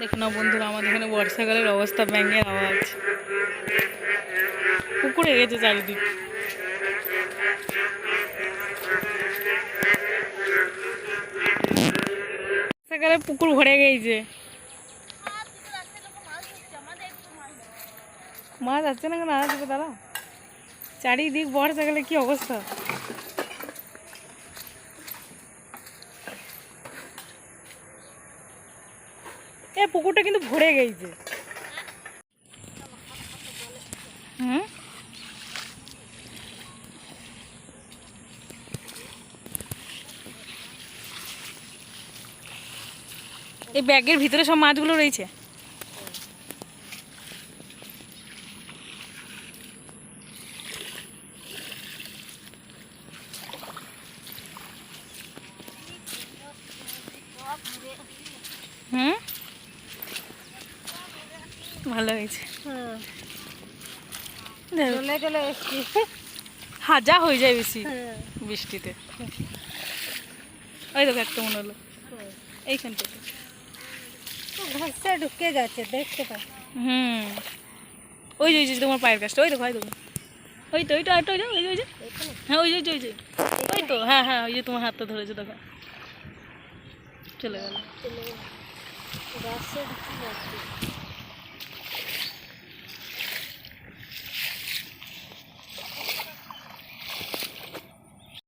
দেখে নাও বন্ধুরা, আমাদের এখানে বর্ষাকালের অবস্থা ব্যাঙের আওয়াজ। পুকুরে গেছে চারিদিক। বর্ষাকালে পুকুর ভরে গেছে। মাছ আসছে না কেন আসবে দাদা চারিদিক বর্ষাকালে কি অবস্থা? এ পুকুরটা কিন্তু ভরে গেছে হুম? এই ব্যাগের ভিতরে সব মাছগুলো রয়েছে। হুম? ভালো হয়েছে। চলে চলে এসছি হাজা হয়ে যায় বেশি বৃষ্টিতে। ওই দেখো একটা মনে হলো। এইখানটাতে ঘাসে ঢুকে গেছে দেখতে পাই হুম। ওই যে ওই যে তোমার পায়ের কাজটা ওই দেখো ওই দেখো। ওই তো ওইটা ওইটা ওই যে ওই যে হ্যাঁ ওই যে ওই যে ওই তো হ্যাঁ হ্যাঁ ওই যে তোমার হাতটা ধরেছে দেখো। চলে গেল। ঘাসে ঢুকে যাচ্ছে।